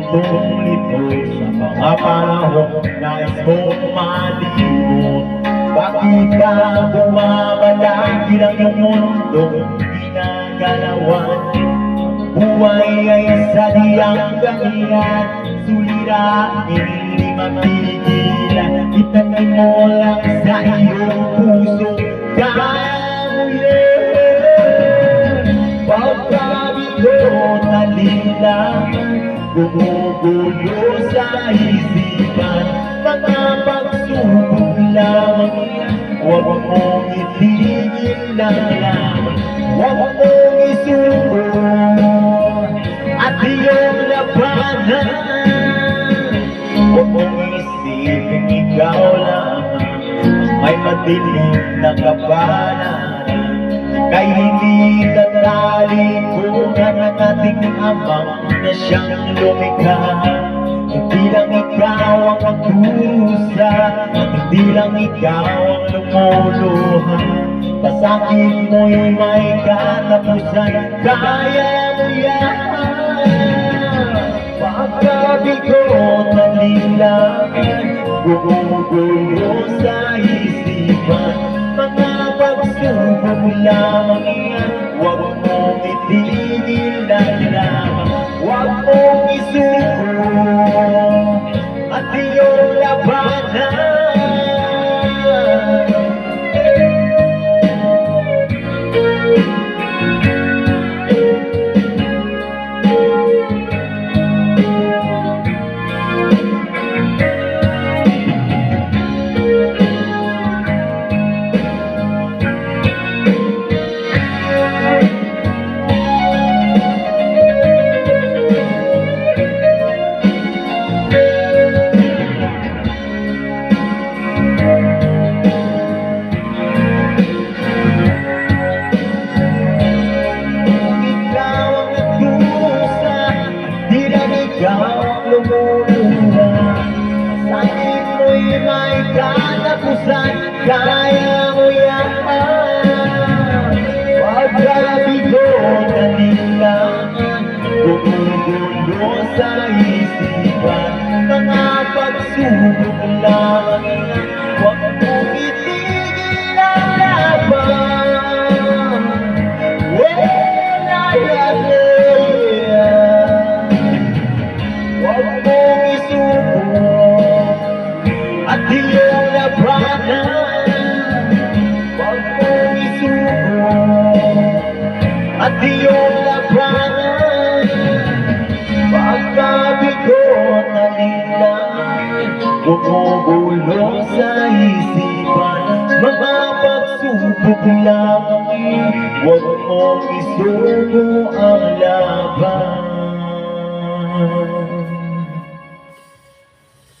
Mga panahon nais mong malimot Bakit ka bumabalagi ng iyong mundo Ginagalawan Buhay ay sadyang ganyan Sulirain, hindi mapigilan Itanin mo lang sa iyong puso Kaya mo yan Pagkabigo na lilangan Gumugulo sa isipan Mga pagsubok lamang yan Huwag mong itigil na lamang Huwag mong isuko At iyong labanan Huwag mong isipin ikaw lamang May madilim na kabananan Kay hindi tatalipunan ng ating amang na siyang lumikha. Hindi lang ikaw ang nagdusa At hindi lang ikaw ang lumuluha. Pasakit mo'y may katapusan Kaya mo yan. Pagkabigo ng lilangan Gumugulo sa isipan. Mga pagsubok lamang yan Huwag mong itigil na lamang Huwag mong isuko At iyong Mo'y may katapusan Kaya mo yan? Pagkabigo na nilangan Gumugulo sa isipan. Mga pagsubok lamang mong isuko